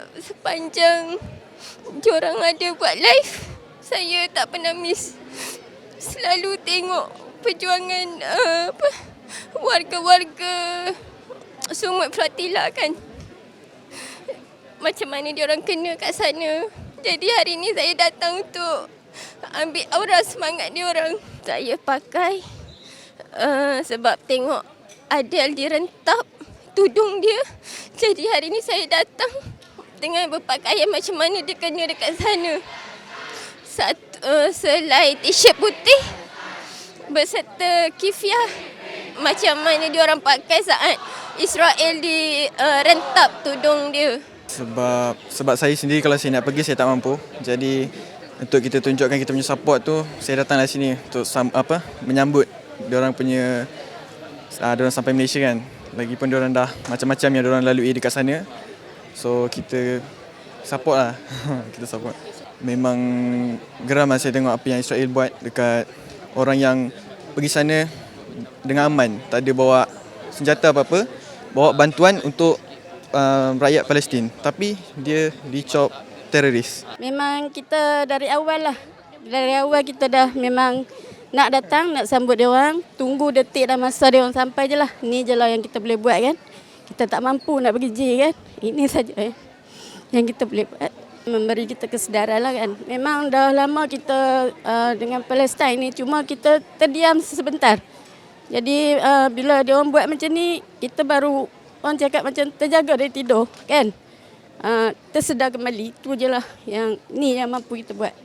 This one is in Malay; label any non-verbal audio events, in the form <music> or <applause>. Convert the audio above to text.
sebab sepanjang diorang ada buat live, saya tak pernah miss. Selalu tengok perjuangan uh, apa, warga-warga Sumut Flatila kan. Macam mana diorang kena kat sana. Jadi hari ni saya datang untuk ambil aura semangat diorang. Saya pakai uh, sebab tengok Adel direntap tudung dia. Jadi hari ni saya datang dengan berpakaian macam mana dia kena dekat sana. Satu, uh, selai t-shirt putih berserta kifiah macam mana dia orang pakai saat Israel di uh, rentap tudung dia. Sebab sebab saya sendiri kalau saya nak pergi saya tak mampu. Jadi untuk kita tunjukkan kita punya support tu, saya datanglah sini untuk apa menyambut dia orang punya uh, dia orang sampai Malaysia kan. Lagipun dia orang dah macam-macam yang dia orang lalui dekat sana. So kita support lah. <laughs> kita support. Memang geram lah saya tengok apa yang Israel buat dekat orang yang pergi sana dengan aman. Tak ada bawa senjata apa-apa. Bawa bantuan untuk uh, rakyat Palestin. Tapi dia dicop teroris. Memang kita dari awal lah. Dari awal kita dah memang nak datang, nak sambut dia orang. Tunggu detik dan masa dia orang sampai je lah. Ni je lah yang kita boleh buat kan. Kita tak mampu nak pergi J kan. Ini saja eh, yang kita boleh buat. Memberi kita kesedaran lah kan. Memang dah lama kita uh, dengan Palestin ni. Cuma kita terdiam sebentar. Jadi uh, bila dia orang buat macam ni, kita baru orang cakap macam terjaga dari tidur kan. Uh, tersedar kembali. Itu je lah yang ni yang mampu kita buat.